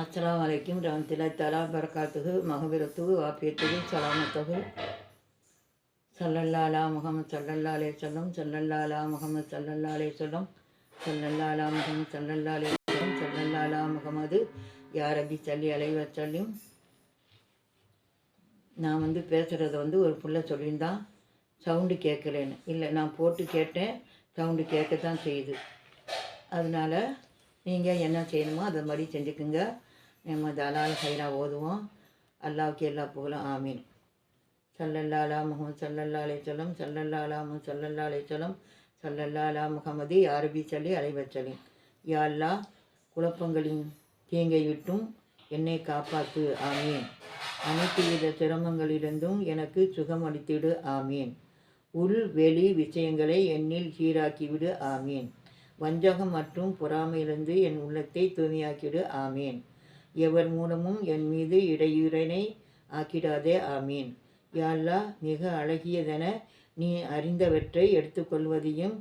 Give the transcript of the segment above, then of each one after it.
அஸ்லாம் வலைக்கும் ரஹமத்துல்லாஹி தலா பரக்காத்துகு மகபிரத்துகு வாப்பியத்துகு சலாமத்தகு சல்லல்லாலா முகமது சல்லல்லா அலே சொல்லம் சல்லல்லா முகமது சல்லல்லா அலே சொல்லம் சல்லல்லா முகமது சல்லல்லா அலே சொல்லம் முகமது யார் ரபி அலைவ சொல்லியும் நான் வந்து பேசுகிறத வந்து ஒரு புள்ள சொல்லியிருந்தான் சவுண்டு கேட்கலன்னு. இல்லை நான் போட்டு கேட்டேன் சவுண்டு கேட்க தான் செய்யுது. அதனால் நீங்கள் என்ன செய்யணுமோ அதை மாதிரி செஞ்சுக்குங்க. நம்ம தலால் ஹைரா ஓதுவோம். அல்லாவுக்கு எல்லா புகழும் ஆமீன். சல்லல்லாலா முகம் சல்லல்லா அலை சொல்லம் சல்லல்லா சல்லல்லா அலை சொல்லம் முகமது அரபி சொல்லி அலைவச்சலி யா அல்லா குழப்பங்களின் தீங்கை விட்டும் என்னை காப்பாற்று ஆமீன். அனைத்து வித சிரமங்களிலிருந்தும் எனக்கு சுகம் அளித்திடு. ஆமீன். உள் வெளி விஷயங்களை என்னில் சீராக்கிவிடு. ஆமீன். வஞ்சகம் மற்றும் பொறாமையிலிருந்து என் உள்ளத்தை தூய்மையாக்கிடு. ஆமீன். எவர் மூலமும் என் மீது இடையூறனை ஆக்கிடாதே ஆமீன். யாழ்லா மிக அழகியதென நீ அறிந்தவற்றை எடுத்துக்கொள்வதையும்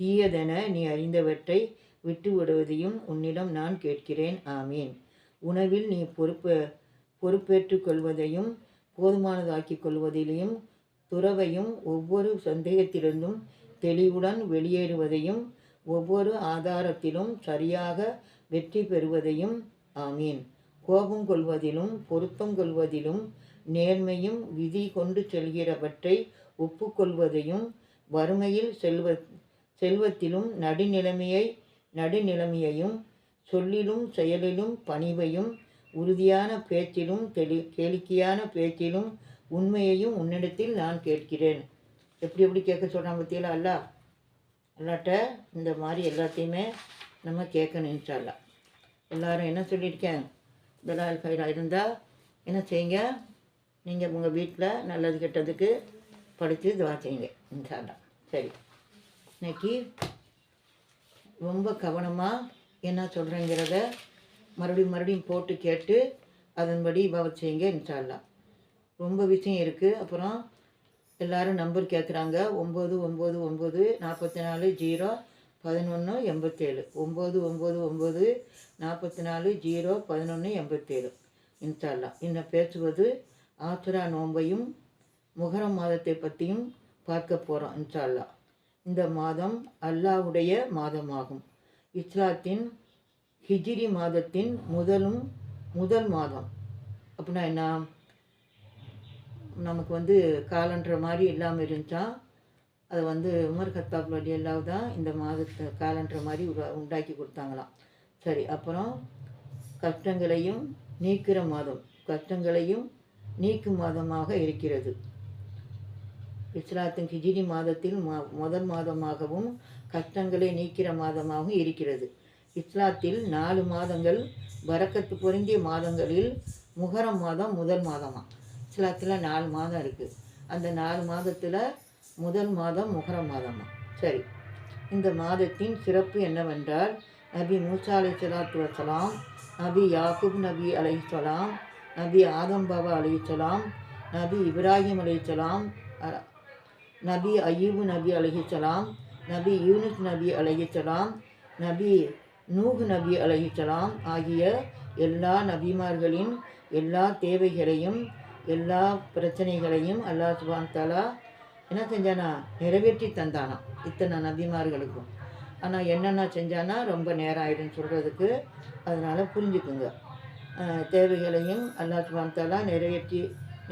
தீயதென நீ அறிந்தவற்றை விட்டு விடுவதையும் உன்னிடம் நான் கேட்கிறேன் ஆமீன். உணவில் நீ பொறுப்பு பொறுப்பேற்றுக் கொள்வதையும் போதுமானதாக்கிக் கொள்வதிலையும் துறவையும் ஒவ்வொரு சந்தேகத்திலிருந்தும் தெளிவுடன் வெளியேறுவதையும் ஒவ்வொரு ஆதாரத்திலும் சரியாக வெற்றி பெறுவதையும் ஆமீன். கோபம் கொள்வதிலும் பொருத்தம் கொள்வதிலும் நேர்மையும் விதி கொண்டு செல்கிறவற்றை ஒப்புக்கொள்வதையும் வறுமையில் செல்வ செல்வத்திலும் நடுநிலைமையை நடுநிலைமையையும் சொல்லிலும் செயலிலும் பணிவையும் உறுதியான பேச்சிலும் தெளி கேளிக்கையான பேச்சிலும் உண்மையையும் உன்னிடத்தில் நான் கேட்கிறேன். எப்படி எப்படி கேட்க சொல்கிறான் பற்றியெல்லாம் அல்ல அல்லாட்ட இந்த மாதிரி எல்லாத்தையுமே நம்ம கேட்கணும் இன்ஷால்லா எல்லாரும் என்ன சொல்லியிருக்கேன்? தலால் ஃபைரா இருந்தால் என்ன செய்யுங்க? நீங்கள் உங்கள் வீட்டில் நல்லது கெட்டதுக்கு படித்து இதுவாக செய்யுங்க இன்ஷால்லா சரி. இன்னைக்கு ரொம்ப கவனமாக என்ன சொல்கிறேங்கிறத மறுபடியும் மறுபடியும் போட்டு கேட்டு அதன்படி பவ செய்யுங்க இன்ஷால்லா ரொம்ப விஷயம் இருக்குது அப்புறம் எல்லோரும் நம்பர் கேட்குறாங்க ஒம்பது ஒம்பது ஒம்பது நாற்பத்தி நாலு ஜீரோ பதினொன்று எண்பத்தேழு. ஒம்பது ஒம்பது ஒம்பது நாற்பத்தி நாலு ஜீரோ பதினொன்று எண்பத்தேழு. இன்ஷால்லா இன்னும் பேசுவது ஆத்ரா நோன்பையும் முகரம் மாதத்தை பற்றியும் பார்க்க போகிறோம் இன்ஷால்லா இந்த மாதம் அல்லாஹ்வுடைய மாதமாகும். இஸ்லாத்தின் ஹிஜ்ரி மாதத்தின் முதலும் முதல் மாதம். அப்படின்னா என்ன? நமக்கு வந்து காலன்ற மாதிரி இல்லாமல் இருந்துச்சா? அதை வந்து உமர் கத்தாப் வழி எல்லாம் தான் இந்த மாதத்தை காலன்ற மாதிரி உண்டாக்கி கொடுத்தாங்களாம். சரி அப்புறம் கஷ்டங்களையும் நீக்கிற மாதம் கஷ்டங்களையும் நீக்கும் மாதமாக இருக்கிறது. இஸ்லாத்தின் ஹிஜிரி மாதத்தில் ம- முதல் மாதமாகவும் கஷ்டங்களை நீக்கிற மாதமாகவும் இருக்கிறது. இஸ்லாத்தில் நாலு மாதங்கள் வரக்கத்து பொருந்திய மாதங்களில் முகரம் மாதம் முதல் மாதமா? இஸ்லாத்தில் நாலு மாதம் இருக்குது அந்த நாலு மாதத்தில் முதல் மாதம் முகரம் மாதமா சரி. இந்த மாதத்தின் சிறப்பு என்னவென்றால் நபி மூசா அலை சலாத்து வசலாம் நபி யாகூப் நபி அலைஹிஸ்ஸலாம் நபி ஆதம் பாபா அலைஹிஸ்ஸலாம் நபி இப்ராஹிம் அலைஹிஸ்ஸலாம் நபி அய்யூபு நபி அலைஹிஸ்ஸலாம் நபி யூனுஸ் நபி அலைஹிஸ்ஸலாம் நபி நூஹ் நபி அலைஹிஸ்ஸலாம் ஆகிய எல்லா நபிமார்களின் எல்லா தேவைகளையும் எல்லா பிரச்சனைகளையும் அல்லாஹ் சுபான் தலா என்ன செஞ்சானா? நிறைவேற்றி தந்தானா இத்தனை நபிமார்களுக்கும். ஆனால் என்னென்ன செஞ்சானா? ரொம்ப நேரம் ஆயிடுன்னு சொல்கிறதுக்கு அதனால் புரிஞ்சுக்குங்க. தேவைகளையும் அல்லாஹ் சுபான் நிறைவேற்றி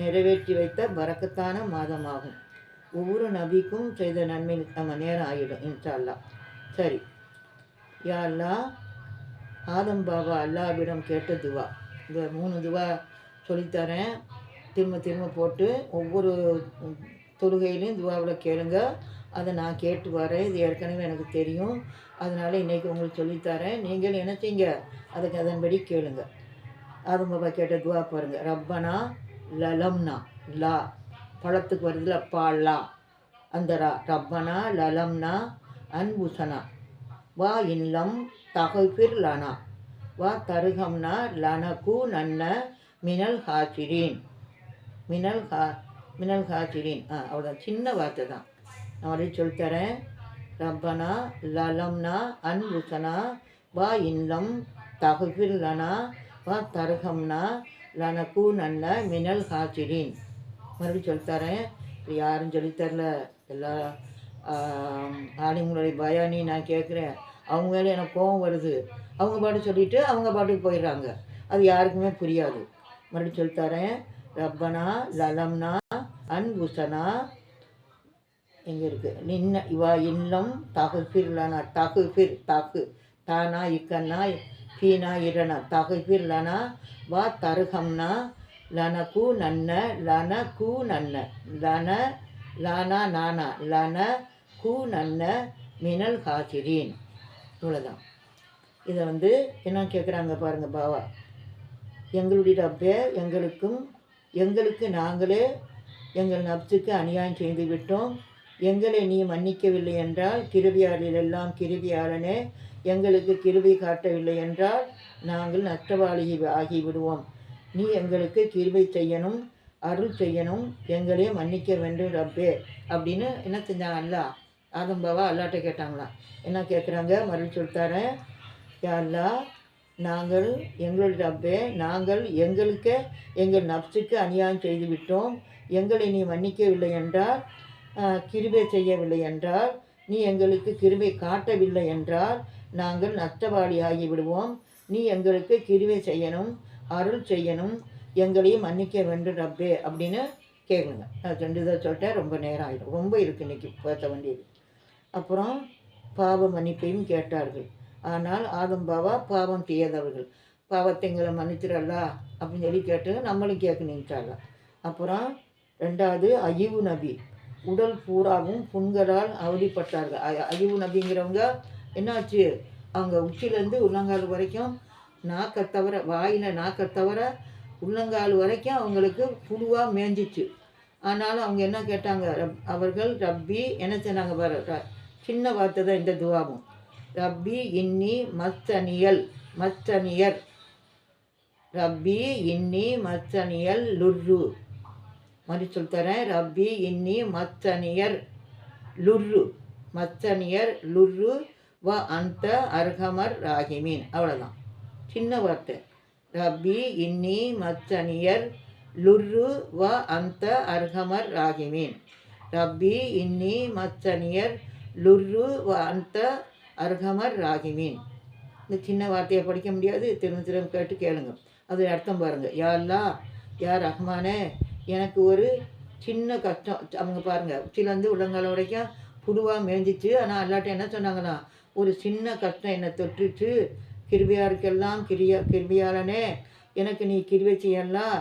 நிறைவேற்றி வைத்த வரக்கத்தான மாதமாகும். ஒவ்வொரு நபிக்கும் செய்த நன்மை நம்ம நேரம் ஆகிடும் இன்ஷா சரி. யா அல்லா ஆதம் பாபா அல்லாவிடம் கேட்ட துவா. இந்த மூணு துவா சொல்லித்தரேன். திரும்ப திரும்ப போட்டு ஒவ்வொரு தொழுகையிலையும் துவாவில் கேளுங்க. அதை நான் கேட்டு வரேன். இது ஏற்கனவே எனக்கு தெரியும். அதனால் இன்றைக்கி உங்களுக்கு சொல்லித்தரேன். நீங்கள் என்ன செய்யுங்க அதுக்கு அதன்படி கேளுங்க. அது பாபா கேட்ட துவா பாருங்கள் ரப்பனா லலம்னா லா. பழத்துக்கு வருதுல பா லா. அந்த ரா. ரப்பனா லலம்னா அன்புசனா வா இல்லம் தகஃபிர் லனா. வா தருகம்னா லனகு நன்ன மினல் ஹாசிரீன் மினல் ஹா மினல் ஹாசிரீன் ஆ அவ்வளோதான் சின்ன வார்த்தை தான். நான் மறுபடியும் சொல்லித்தரேன் ரப்பனா லலம்னா அன்புசனா வா இல்லம் தகுகிர்லனா வா தருகம்னா லனக்கு நல்ல மினல் ஹாசிரின் மறுபடியும் சொல்லித்தரேன் இது யாரும் சொல்லித்தரல எல்லா ஆளுங்களுடைய பயானி நான் கேட்குறேன். அவங்க மேலே எனக்கு கோபம் வருது. அவங்க பாட்டு சொல்லிட்டு அவங்க பாட்டுக்கு போயிடுறாங்க. அது யாருக்குமே புரியாது. மறுபடியும் சொல்லித்தரேன் ரப்பனா லலம்னா அன்புசனா எங்கே இருக்குது நின்ன இவா இல்லம் பிர்லனா தகு தகுஃபிர் தகு தானா இக்கன்னா ஃபீனா இரனா தகு லனா வா தருகம்னா லன கு நன்ன லன கூ நன்ன லன லானா நானா லன கூ நன்ன மினல் ஹாசிரீன் இவ்வளோதான் இதை வந்து என்ன கேட்குறாங்க பாருங்கள் பாவா. எங்களுடைய பேர் எங்களுக்கும் எங்களுக்கு நாங்களே எங்கள் நப்சுக்கு அநியாயம் செய்து விட்டோம் எங்களை நீ மன்னிக்கவில்லை என்றால் கிருபியாளிலெல்லாம் கிருபியாளனே எங்களுக்கு கிருபி காட்டவில்லை என்றால் நாங்கள் நஷ்டவாளி ஆகிவிடுவோம். நீ எங்களுக்கு கிருபை செய்யணும் அருள் செய்யணும் எங்களே மன்னிக்க வேண்டும் ரப்பே அப்படின்னு என்ன செஞ்சாங்க அல்லா ஆதம்பாவா அல்லாட்ட கேட்டாங்களாம். என்ன கேட்குறாங்க மறுபடியும் சொல்லித்தாரேன் யா நாங்கள் எங்களுடைய ரப்பே நாங்கள் எங்களுக்கு எங்கள் நப்சுக்கு அநியாயம் செய்துவிட்டோம். எங்களை நீ மன்னிக்கவில்லை என்றால் கிருபை செய்யவில்லை என்றால் நீ எங்களுக்கு கிருபை காட்டவில்லை என்றால் நாங்கள் நஷ்டவாளி ஆகிவிடுவோம் நீ எங்களுக்கு கிருபை செய்யணும் அருள் செய்யணும். எங்களையும் மன்னிக்க வேண்டும் ரப்பே அப்படின்னு கேட்குங்க நான் ரெண்டு இதை சொல்லிட்டேன் ரொம்ப நேரம் ஆகிடும் ரொம்ப இருக்குது இன்றைக்கி பேச வேண்டியது. அப்புறம் பாவ மன்னிப்பையும் கேட்டார்கள். ஆனால் ஆதம் பாவா பாவம் செய்யாதவர்கள். பாவத்தை எங்களை மன்னிச்சிடலா அப்படின்னு சொல்லி கேட்டு நம்மளும் கேட்கணுச்சால அப்புறம் ரெண்டாவது அழிவு நபி. உடல் பூராவும் புண்களால் அவதிப்பட்டார்கள். அ- நபிங்கிறவங்க என்னாச்சு? அவங்க உச்சிலேருந்து உள்ளங்கால் வரைக்கும் நாக்கை தவிர வாயில் நாக்கை தவிர உள்ளங்கால் வரைக்கும் அவங்களுக்கு புழுவாக மேய்ஞ்சிச்சு ஆனாலும் அவங்க என்ன கேட்டாங்க? ரப்- அவர்கள் ரப்பி என்ன சொன்னாங்க பாரு? ர- சின்ன வார்த்தை தான் இந்த துவாவும். ரப்பி இன்னி மஸ்தனியல் மஸ்தனியர் ரப்பி இன்னி மஸ்தனியல் லுர்ரு. மாதிரி சொல்லித்தரேன் ரப்பி இன்னி மஸ்தனியர் லுர்ரு. மஸ்தனியர் லுர்ரு. வ அந்த அர்ஹமர் ராகிமீன் அவ்வளோதான் சின்ன வார்த்தை. ரப்பி இன்னி மஸ்தனியர் லுர்ரு. வ அந்த அர்ஹமர் ராகிமீன் ரப்பி இன்னி மஸ்தனியர் லுர்ரு. வ அந்த அர்ஹமர் ராகிமீன். இந்த சின்ன வார்த்தையை படிக்க முடியாது. திரும்ப திரும்ப கேட்டு கேளுங்க. அது அர்த்தம் பாருங்கள் யா யார் ரஹ்மானே எனக்கு ஒரு சின்ன கஷ்டம். அவங்க பாருங்கள் உச்சிலேருந்து உள்ளங்கால உடைக்கும் புழுவாக மேய்ஞ்சிச்சு ஆனால் அல்லாட்ட என்ன சொன்னாங்கன்னா ஒரு சின்ன கஷ்டம் என்னை தொற்றுச்சு. கிருபியாருக்கெல்லாம் கிரியா கிருபியாளனே எனக்கு நீ கிருவை செய்யலாம்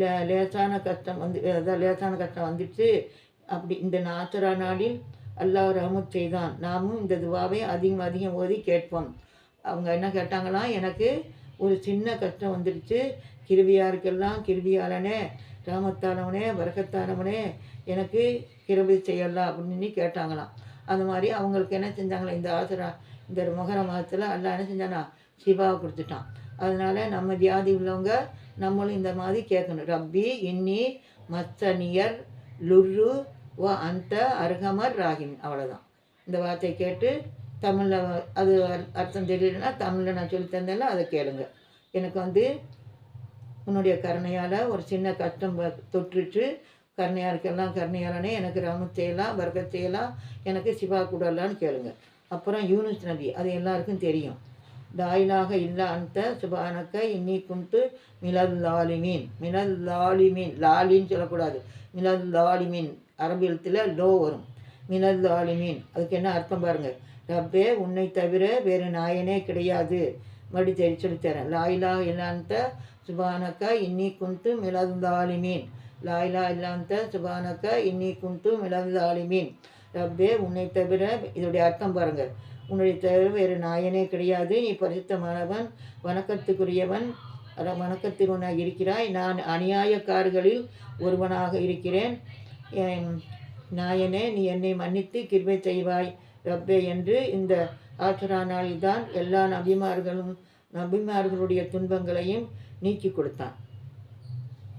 லே லேசான கஷ்டம் வந்து அதான் லேசான கஷ்டம் வந்துடுச்சு அப்படி இந்த நாசரா நாளில் அல்லாஹ் ரஹமத் செய்தான். நாமும் இந்த துவாவை அதிகம் அதிகம் ஓதி கேட்போம். அவங்க என்ன கேட்டாங்களாம் எனக்கு ஒரு சின்ன கஷ்டம் வந்துடுச்சு கிருவியாருக்கெல்லாம் கிருவியாளனே ராமத்தானவனே வரக்கத்தானவனே எனக்கு கிருபி செய்யலாம் அப்படின்னு கேட்டாங்களாம். அந்த மாதிரி அவங்களுக்கு என்ன செஞ்சாங்களா இந்த ஆசிரா இந்த மகர மாதத்தில் எல்லாம் என்ன செஞ்சானா சிவாவை கொடுத்துட்டான். அதனால நம்ம வியாதி உள்ளவங்க நம்மளும் இந்த மாதிரி கேட்கணும். ரப்பி இன்னி மத்தனியர் லுர்ரு வ அந்த அருகமர் ராகின் அவ்வளோதான் இந்த வார்த்தையை கேட்டு தமிழில் அது அர்த்தம் தெரியலன்னா தமிழில் நான் சொல்லி தந்தேன்னா அதை கேளுங்க. எனக்கு வந்து உன்னுடைய கருணையால் ஒரு சின்ன கஷ்டம் தொற்றுட்டு கருணையாருக்கெல்லாம் கருணையாளனே எனக்கு ரமு செய்யலாம் பரகத் செய்யலாம் எனக்கு சிவா கூடலான்னு கேளுங்க. அப்புறம் யூனிஸ் நபி அது எல்லாருக்கும் தெரியும். தாயிலாக இல்லா அந்த சுபானக்க இன்னி குந்து மிலல் லாலிமீன். மிலல் லாலிமீன் லாலின்னு சொல்லக்கூடாது. மிலல் லாலிமீன். அரபு எழுத்தில் லோ வரும். மினல் தாலிமீன். அதுக்கு என்ன அர்த்தம் பாருங்கள் ரப்பே உன்னை தவிர வேறு நாயனே கிடையாது. மறுபடி தெரி சொல்லித்தரேன் லாயிலா இல்லாந்த சுபானக்கா இன்னி குந்து மிளந்தாலிமீன் லாயிலா இல்லாந்த சுபானக்கா இன்னி குந்து மிளந்தாலிமீன் ரப்பே உன்னை தவிர இதோடைய அர்த்தம் பாருங்கள் உன்னுடைய தவிர வேறு நாயனே கிடையாது. நீ பரிசுத்தமானவன் வணக்கத்துக்குரியவன் அத- இருக்கிறாய். நான் அநியாயக்காரர்களில் ஒருவனாக இருக்கிறேன். நாயனே நீ என்னை மன்னித்து கிருபை செய்வாய். ரப்பே என்று இந்த ஆசுரா நாளில்தான் எல்லா நபிமார்களும் நபிமார்களுடைய துன்பங்களையும் நீக்கி கொடுத்தான்.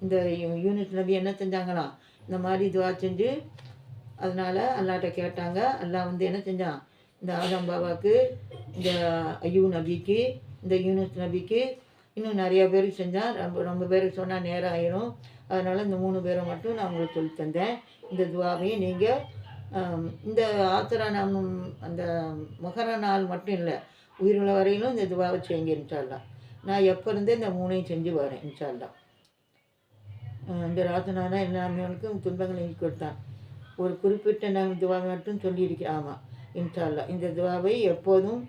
இந்த யூனிட் நபி என்ன செஞ்சாங்களாம்? இந்த மாதிரி துவா செஞ்சு அதனால் அல்லாட்ட கேட்டாங்க. அல்லா வந்து என்ன செஞ்சான்? இந்த ஆதம் பாபாவுக்கு இந்த ஐயூ நபிக்கு இந்த யூனிட் நபிக்கு இன்னும் நிறைய பேருக்கு செஞ்சால் ரொம்ப ரொம்ப பேருக்கு சொன்னால் நேரம் ஆயிரும் அதனால் இந்த மூணு பேரை மட்டும் நான் உங்களுக்கு சொல்லி தந்தேன். இந்த துவாவையும் நீங்கள் இந்த ஆத்திரா நாம் அந்த மொஹர நாள் மட்டும் இல்லை உயிருள்ள வரையிலும் இந்த துவாவை செய்யுங்க இன்ஷால்லா நான் எப்போ இருந்தே இந்த மூணையும் செஞ்சு வரேன் இன்ஷால்லா இந்த ராத்தனானா எல்லாமேவனுக்கும் துன்பங்களை நீக்கி கொடுத்தான். ஒரு குறிப்பிட்ட நான் துவா மட்டும் சொல்லியிருக்கேன் ஆமாம் இன்ஷால்லா இந்த துவாவை எப்போதும்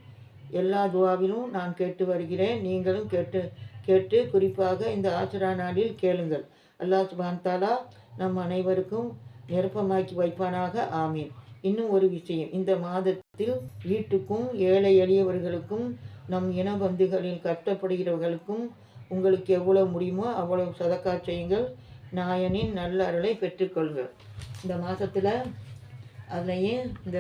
எல்லா துவாவிலும் நான் கேட்டு வருகிறேன். நீங்களும் கேட்டு கேட்டு குறிப்பாக இந்த ஆச்சரா நாளில் கேளுங்கள். அல்லாஹ் சுபான் தாலா நம் அனைவருக்கும் நிரப்பமாக்கி வைப்பானாக. ஆமீன். இன்னும் ஒரு விஷயம். இந்த மாதத்தில் வீட்டுக்கும் ஏழை எளியவர்களுக்கும் நம் இன பந்துகளில் கஷ்டப்படுகிறவர்களுக்கும் உங்களுக்கு எவ்வளவு முடியுமோ அவ்வளவு சதக்கா செய்யுங்கள். நாயனின் நல்ல அருளை பெற்றுக்கொள்கள் இந்த மாதத்தில் அதுலேயும் இந்த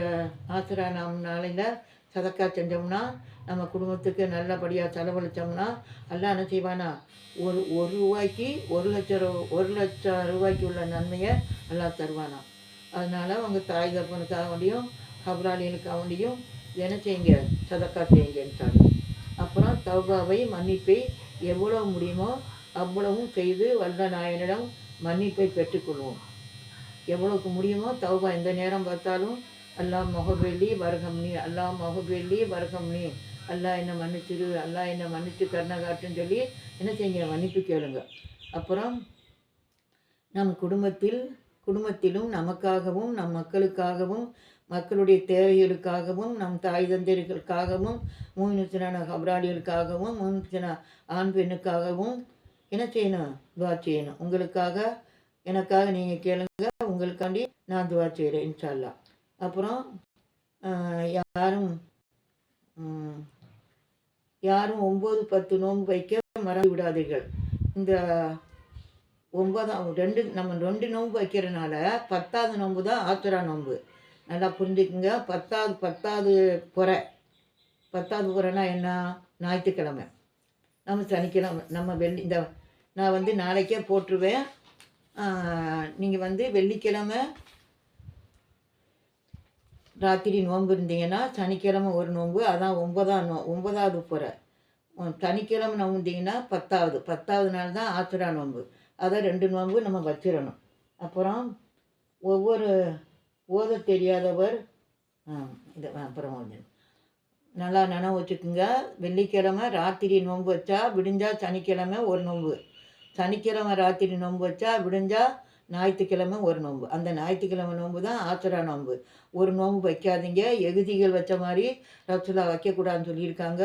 ஆசிரா நாம் நாளையில் சதக்கா செஞ்சோம்னா நம்ம குடும்பத்துக்கு நல்லபடியாக செலவழித்தோம்னா எல்லாம் என்ன செய்வானா? ஒரு ஒரு ரூபாய்க்கு ஒரு லட்சம் ரூ ஒரு லட்சம் ரூபாய்க்கு உள்ள நன்மையை எல்லாம் தருவானா? அதனால் அவங்க தாய் தப்பனுக்காக வேண்டியும் கபராளிகளுக்காக வேண்டியும் என்ன செய்யுங்க? சதக்கா செய்யுங்கன்றாங்க அப்புறம் தௌபாவை மன்னிப்பை எவ்வளோ முடியுமோ அவ்வளவும் செய்து வல்ல நாயனிடம் மன்னிப்பை பெற்றுக்கொள்வோம். எவ்வளோக்கு முடியுமோ தௌபா எந்த நேரம் பார்த்தாலும் எல்லாம் மொஹபெல்லி வருகம்னி எல்லாம் அல்லாஹ் வருகம்னி. அல்லா அல்லாஹ் என்னை மன்னிச்சிரு அல்லா என்னை மன்னிச்சு கருணை காட்டுன்னு சொல்லி என்ன செய்யுங்க மன்னிப்பு கேளுங்க. அப்புறம் நம் குடும்பத்தில் குடும்பத்திலும் நமக்காகவும் நம் மக்களுக்காகவும் மக்களுடைய தேவைகளுக்காகவும் நம் தாய் தந்தையர்களுக்காகவும் மூமினத்தினான கபராடிகளுக்காகவும் மூமினத்தின ஆண் பெண்ணுக்காகவும் என்ன செய்யணும்? துவா செய்யணும். உங்களுக்காக எனக்காக நீங்கள் கேளுங்க. உங்களுக்காண்டி நான் துவா செய்கிறேன் இன்ஷால்லா அப்புறம் யாரும் யாரும் ஒம்பது பத்து நோன்பு வைக்க மறந்து விடாதீர்கள். இந்த ஒன்பதாம் ரெண்டு நம்ம ரெண்டு நோன்பு வைக்கிறனால பத்தாவது நோன்பு தான் ஆத்திரா நோன்பு. நல்லா புரிஞ்சுக்குங்க. பத்தாவது பத்தாவது புறை. பத்தாவது புறைனா என்ன? ஞாயிற்றுக்கிழமை. நம்ம சனிக்கிழமை நம்ம வெள்ளி இந்த நான் வந்து நாளைக்கே போட்டுருவேன். நீங்கள் வந்து வெள்ளிக்கிழமை ராத்திரி நோன்பு இருந்தீங்கன்னா சனிக்கிழமை ஒரு நோன்பு அதான் ஒன்பதாம் நோ ஒன்பதாவது புறை. சனிக்கிழமை நோம்புந்தீங்கன்னா பத்தாவது. பத்தாவது நாள் தான் ஆத்திரா நோன்பு. அதை ரெண்டு நோன்பு நம்ம வச்சிடணும். அப்புறம் ஒவ்வொரு ஓத தெரியாதவர் ஆ, இது அப்புறம் கொஞ்சம் நல்லா நினைவு வச்சுக்கோங்க. வெள்ளிக்கிழமை ராத்திரி நோன்பு வச்சா விடிஞ்சால் சனிக்கிழமை ஒரு நோன்பு. சனிக்கிழமை ராத்திரி நோன்பு வச்சா விடிஞ்சால் ஞாயிற்றுக்கிழமை ஒரு நோன்பு. அந்த ஞாயிற்றுக்கிழமை நோன்பு தான் ஆச்சரா நோன்பு. ஒரு நோன்பு வைக்காதீங்க. எகுதிகள் வச்ச மாதிரி ரசுலா வைக்கக்கூடாதுன்னு சொல்லியிருக்காங்க.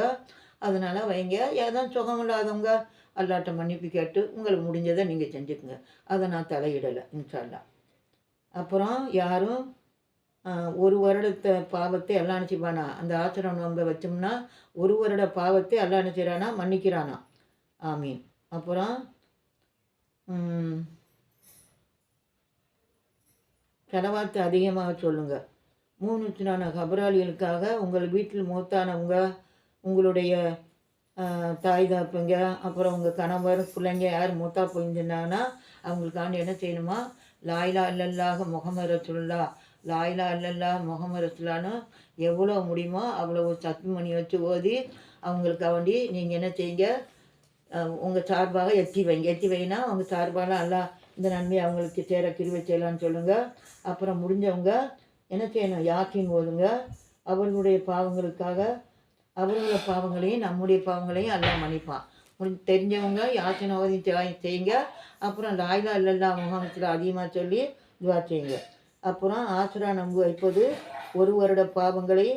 அதனால் வைங்க. ஏதாவது சுகம் இல்லாதவங்க அல்லாட்ட மன்னிப்பு கேட்டு உங்களுக்கு முடிஞ்சதை நீங்கள் செஞ்சுக்குங்க. அதை நான் தலையிடலை இன்ஷால்லா அப்புறம் யாரும் ஒரு வருடத்தை பாவத்தை எல்லாம் நினச்சிப்பானா? அந்த ஆசிரம் நோன்பை வச்சோம்னா ஒரு வருட பாவத்தை எல்லாம் நினச்சிடானா மன்னிக்கிறானா? ஆமீன். அப்புறம் செலவாத்து அதிகமாக சொல்லுங்க. மூணு நான கபராளிகளுக்காக உங்கள் வீட்டில் மூத்தானவங்க உங்களுடைய தாய் தாப்புங்க அப்புறம் உங்கள் கணவர் பிள்ளைங்க யார் மூத்தா போயிருந்தாங்கன்னா அவங்களுக்காண்டி என்ன செய்யணுமா? லாயிலா இல்லல்லாக முகமது ரசுல்லா லாயிலா இல்லல்லா முகமது ரசுல்லான்னு எவ்வளோ முடியுமோ அவ்வளோ சத்து மணி வச்சு ஓதி அவங்களுக்கு வேண்டி நீங்கள் என்ன செய்யுங்க? உங்கள் சார்பாக எத்தி வைங்க எத்தி வைனா அவங்க சார்பாலாம் எல்லாம் இந்த நன்மை அவங்களுக்கு சேர கிருவை செய்யலான்னு சொல்லுங்கள் அப்புறம் முடிஞ்சவங்க என்ன செய்யணும் யாக்கிங் ஓதுங்க. அவர்களுடைய பாவங்களுக்காக அவர்களோட பாவங்களையும் நம்முடைய பாவங்களையும் எல்லாம் மன்னிப்பான். முடி தெரிஞ்சவங்க யாத்தின் ஓதி செய்யுங்க அப்புறம் லாயிலா இல்லல்லா முகாமத்தில் அதிகமாக சொல்லி துவா செய்யுங்க. அப்புறம் ஆசுரா நம்பு வைப்பது ஒரு வருட பாவங்களை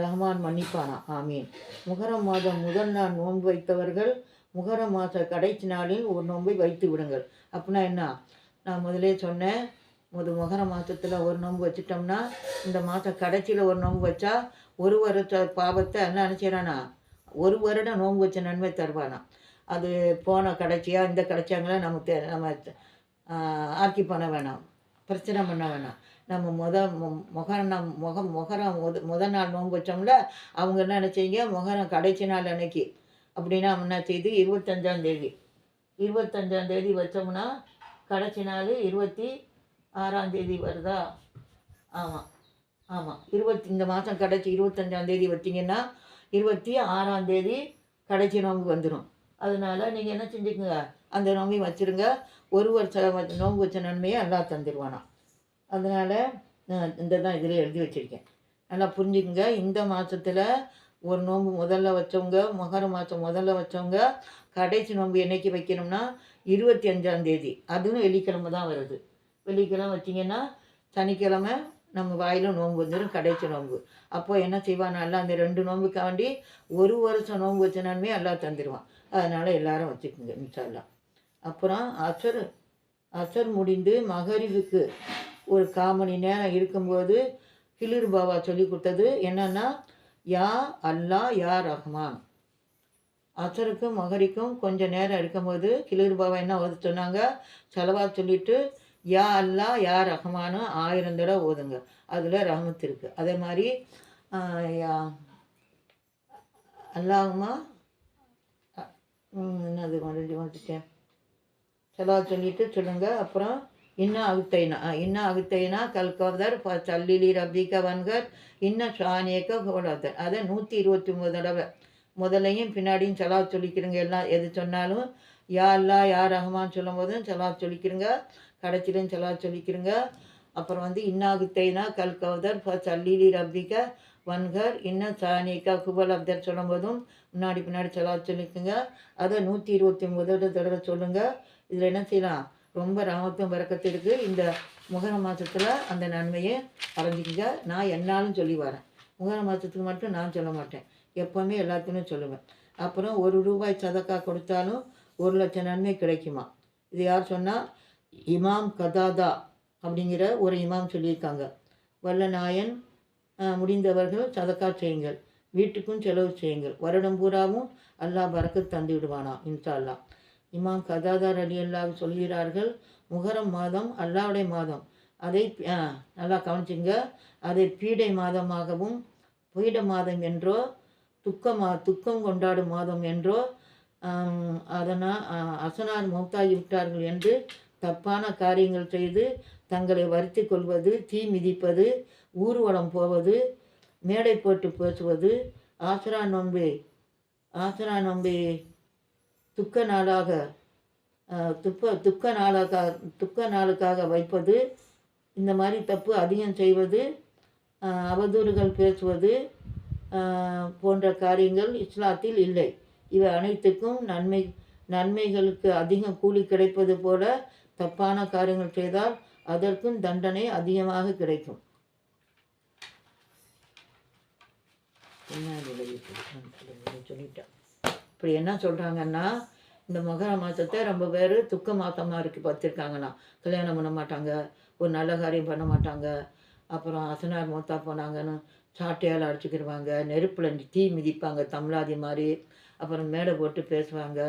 ரஹ்மான் மன்னிப்பானா? ஆமீன். முகரம் மாதம் முதல் நாள் நோன்பு வைத்தவர்கள் முகர மாத கடைசி நாளில் ஒரு நோன்பை வைத்து விடுங்கள். அப்படின்னா என்ன? நான் முதலே சொன்னேன் முத முகர மாதத்தில் ஒரு நோன்பு வச்சுட்டோம்னா இந்த மாதம் கடைசியில் ஒரு நோன்பு வச்சா ஒரு வருடத்தை பாவத்தை என்ன நினச்சிடானா ஒரு வருடம் நோன்பு வச்ச நன்மை தருவானா? அது போன கடைசியாக இந்த கடைசியாங்களா நம்ம தெ நம்ம ஆக்கி பண்ண வேணாம். பிரச்சனை பண்ண வேணாம். நம்ம முத மு- முகரம் முகம் முகரம் முத முத நாள் நோன்பு வச்சோம்ல அவங்க என்ன நினச்சிங்க? முகரம் கடைசி நாள் அன்னைக்கு. அப்படின்னா என்ன செய்து இருபத்தஞ்சாம் தேதி. இருபத்தஞ்சாம் தேதி வச்சோம்னா கடைசி நாள் இருபத்தி ஆறாம் தேதி வருதா? ஆமாம் ஆமாம் இருபத்தி இந்த மாதம் கடைசி இருபத்தஞ்சாம் தேதி வச்சிங்கன்னா இருபத்தி ஆறாம் தேதி கடைசி நோம்பு வந்துடும் அதனால் நீங்கள் என்ன செஞ்சுக்கோங்க? அந்த நோம்பையும் வச்சுருங்க. ஒரு வருஷம் நோம்பு வச்ச நன்மையை எல்லாம் தந்துடுவானா அதனால் இந்த தான் இதில் எழுதி வச்சுருக்கேன். நல்லா புரிஞ்சுக்குங்க. இந்த மாதத்தில் ஒரு நோன்பு முதல்ல வச்சவங்க மகர மாதம் முதல்ல வச்சவங்க கடைசி நோன்பு என்றைக்கு வைக்கணும்னா இருபத்தி அஞ்சாம் தேதி. அதுவும் வெள்ளிக்கிழமை தான் வருது. வெள்ளிக்கிழமை வச்சிங்கன்னா சனிக்கிழமை நம்ம வாயிலும் நோன்பு வந்துடும் கடைசி நோன்பு அப்போது என்ன செய்வான் நல்லா அந்த ரெண்டு நோன்புக்காண்டி ஒரு வருஷம் நோன்பு வச்ச எல்லாம் தந்துடுவான் அதனால் எல்லாரும் வச்சுக்கோங்க மிச்சம்லாம் அப்புறம் அசர் அசர் முடிந்து மகரிவுக்கு ஒரு கால் மணி நேரம் இருக்கும்போது கிளிர் பாபா சொல்லி கொடுத்தது என்னன்னா யா அல்லாஹ் யா ரஹ்மான். அசருக்கும் மகரிக்கும் கொஞ்சம் நேரம் இருக்கும்போது கிளிர் பாபா என்ன ஓத சொன்னாங்க? செலவா சொல்லிட்டு யா அல்லா யா ரஹ்மானு ஆயிரம் தடவை ஓதுங்க. அதில் ரஹமத் இருக்குது அதே மாதிரி யா- அல்லாஹுமா என்னது மறுபடியும் வந்துட்டேன் செலவா சொல்லிட்டு சொல்லுங்கள் அப்புறம் இன்னும் அகுத்தைனா இன்னும் அகுத்தைனா கல்கவதர் சல்லிலி ரபிக வன்கர் இன்னும் சாணியக்க ஹோலதர் அதை நூற்றி இருபத்தி ஒம்பது தடவை முதலையும் பின்னாடியும் செலவா சொல்லிக்கிறங்க எல்லாம் எது சொன்னாலும் யா அல்லா யா ரஹ்மான் சொல்லும் போதும் செலவா சொல்லிக்கிறங்க கடைசியிலும் செலவா சொல்லிக்கிறங்க அப்புறம் வந்து இன்னாகுத்தைனா கல் கவதர் ஃப சல்லிலி ரப்பிக வன்கர் இன்னும் சானிகா குபல் அப்தர் சொல்லும் போதும் முன்னாடி பின்னாடி செலவா சொல்லிக்குங்க அதை நூற்றி இருபத்தி ஒம்பது தடவை சொல்லுங்கள் இதில் என்ன செய்யலாம் ரொம்ப ராமத்துவம் வரக்கத்திற்கு இருக்குது இந்த முகர மாதத்தில் அந்த நன்மையை அடைஞ்சிக்கங்க. நான் என்னாலும் சொல்லி வரேன். முகர மாதத்துக்கு மட்டும் நான் சொல்ல மாட்டேன். எப்போவுமே எல்லாத்துக்குமே சொல்லுவேன். அப்புறம் ஒரு ரூபாய் சதக்கா கொடுத்தாலும் ஒரு லட்சம் நன்மை கிடைக்குமா? இது யார் சொன்னால் இமாம் கதாதா அப்படிங்கிற ஒரு இமாம் சொல்லியிருக்காங்க. வல்ல நாயன் முடிந்தவர்கள் சதக்கா செய்யுங்கள். வீட்டுக்கும் செலவு செய்யுங்கள். வருடம் பூராவும் அல்லா பறக்கு தந்து விடுவானா? இன்ஷா அல்லா இமாம் கதாதார் அலி அல்லாஹ் சொல்கிறார்கள் முகரம் மாதம் அல்லாவுடைய மாதம். அதை நல்லா கவனிச்சுங்க. அதை பீடை மாதமாகவும் பீட மாதம் என்றோ துக்கமா துக்கம் கொண்டாடும் மாதம் என்றோ அதனால் அசனார் மௌத்தாகி விட்டார்கள் என்று தப்பான காரியங்கள் செய்து தங்களை வருத்தி கொள்வது தீ மிதிப்பது ஊர்வலம் போவது மேடை போட்டு பேசுவது ஆசரா நோன்பு ஆசரா நோன்பு துக்க நாளாக துப்ப துக்க நாளாக துக்க நாளுக்காக வைப்பது இந்த மாதிரி தப்பு அதிகம் செய்வது அவதூறுகள் பேசுவது போன்ற காரியங்கள் இஸ்லாத்தில் இல்லை. இவை அனைத்துக்கும் நன்மை நன்மைகளுக்கு அதிகம் கூலி கிடைப்பது போல தப்பான காரியங்கள் செய்தால் அதற்கும் தண்டனை அதிகமாக கிடைக்கும். என்ன விளைவிப்பு? சொல்லிட்டேன். இப்படி என்ன சொல்கிறாங்கன்னா இந்த மகர மாதத்தை ரொம்ப பேர் துக்க மாதமாக இருக்கு பார்த்துருக்காங்கண்ணா. கல்யாணம் பண்ண மாட்டாங்க ஒரு நல்ல காரியம் பண்ண மாட்டாங்க. அப்புறம் அசனார் மூத்தா போனாங்கன்னு சாட்டையால் அடிச்சுக்கிடுவாங்க நெருப்பில் தீ மிதிப்பாங்க தமிழாதி மாதிரி. அப்புறம் மேடை போட்டு பேசுவாங்க.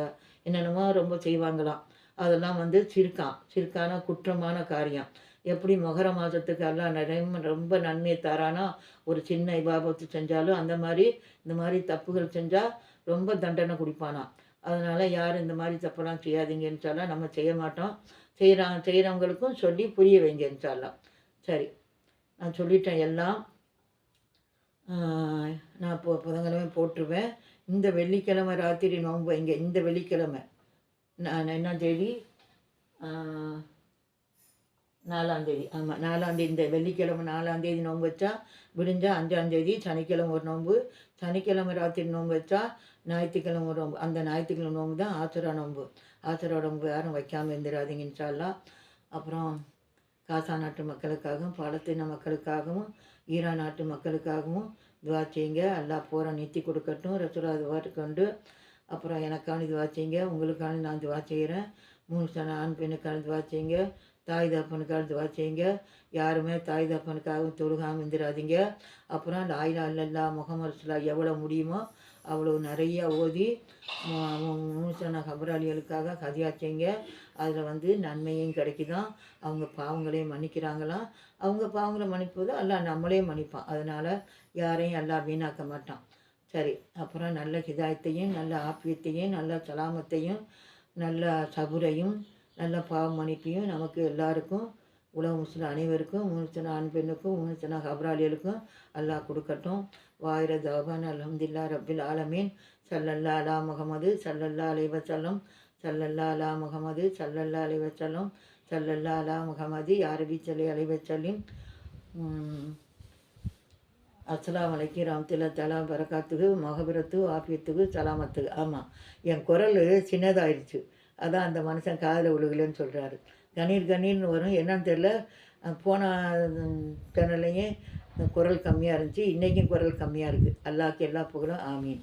என்னென்னமோ ரொம்ப செய்வாங்களாம். அதெல்லாம் வந்து சிறுக்கான் சிறுக்கான குற்றமான காரியம். எப்படி மகர மாதத்துக்கு எல்லாம் நிறைய ரொம்ப நன்மையை தரானா? ஒரு சின்ன விபாபத்து செஞ்சாலும் அந்த மாதிரி இந்த மாதிரி தப்புகள் செஞ்சால் ரொம்ப தண்டனை கொடுப்பானா? அதனால் யாரும் இந்த மாதிரி தப்பெல்லாம் செய்யாதீங்கன்னு சொல்லலாம் நம்ம செய்ய மாட்டோம். செய்கிறாங்க செய்கிறவங்களுக்கும் சொல்லி புரிய வைங்கன்னு சொல்லலாம் சரி நான் சொல்லிட்டேன் எல்லாம். நான் இப்போ புதன்கிழமை போட்டுருவேன். இந்த வெள்ளிக்கிழமை ராத்திரி நோன்பு வைங்க இந்த வெள்ளிக்கிழமை. நான் என்ன தேதி? நாலாந்தேதி ஆமாம் நாலாந்தேதி இந்த வெள்ளிக்கிழமை நாலாந்தேதி நோன்பு வச்சா விடிஞ்சால் அஞ்சாந்தேதி சனிக்கிழமை ஒரு நோன்பு. சனிக்கிழமை ராத்திரி நோன்பு வச்சா ஞாயிற்றுக்கிழமை ஒரு அந்த ஞாயிற்றுக்கிழமை நோம்பு தான் ஆசுரா நோம்பு. ஆசுரா நோன்பு யாரும் வைக்காமல் இருந்துடாதீங்கன்றாலாம் அப்புறம் காசா நாட்டு மக்களுக்காகவும் பாலஸ்தீன மக்களுக்காகவும் ஈரான் நாட்டு மக்களுக்காகவும் துவா செய்யுங்க. எல்லா போகிற நிறுத்தி கொடுக்கட்டும். ரசூலா துவா கொண்டு அப்புறம் எனக்கான துவா செய்யுங்க. உங்களுக்கான நான் துவா செய்கிறேன் மூணு சன ஆண் பெண்ணுக்கான துவா செய்யுங்க. தாய் தப்பனுக்காக துவா செய்யுங்க. யாருமே தாய் தப்பனுக்காகவும் தொழுகாமல் இருந்துடாதீங்க அப்புறம் லாயிலா இல்லல்லா முகமது ரசூலா எவ்வளோ முடியுமோ அவ்வளோ நிறையா ஓதி மூசன கபராளிகளுக்காக கதியா அதில் வந்து நன்மையும் கிடைக்குதான். அவங்க பாவங்களையும் மன்னிக்கிறாங்களாம் அவங்க பாவங்களை மன்னிப்பது எல்லாம் நம்மளே மன்னிப்பான். அதனால் யாரையும் எல்லாம் வீணாக்க மாட்டான். சரி அப்புறம் நல்ல ஹிதாயத்தையும் நல்ல ஆப்பியத்தையும் நல்ல சலாமத்தையும் நல்ல சபுரையும் நல்ல பாவ மன்னிப்பையும் நமக்கு எல்லாருக்கும் உலக முஸ்லிம் அனைவருக்கும் முழுச்சன ஆண் பெண்ணுக்கும் முழுச்சன ஹப்ராலியலுக்கும் அல்லாஹ் கொடுக்கட்டும். வாயிர தவான் அலமதுல்லா ரபில் ஆலமீன். சல்லல்லா அலா முகமது சல்லல்லா அலை வஸல்லம். சல்லல்லா அலா முகமது சல்லல்லா அலை வஸல்லம். சல்லல்லா அலா முகமது யாரபி சல்லி அலைஹி வஸல்லிம். அஸ்ஸலாமு அலைக்கும் ரஹ்மத்துல்லாஹி தஆலா பரக்காத்துக்கு மகபிரத்து ஆஃபியத்துக்கு சலாமத்துக்கு ஆமாம் என் குரல் சின்னதாயிருச்சு. அதான் அந்த மனுஷன் காதில் விழுகலன்னு சொல்கிறாரு கணீர் கணீர்னு வரும். என்னன்னு தெரில போன சேனல்லையும் குரல் கம்மியாக இருந்துச்சு. இன்றைக்கும் குரல் கம்மியாக இருக்குது அல்லாக்கு எல்லா புகழும். ஆமீன்.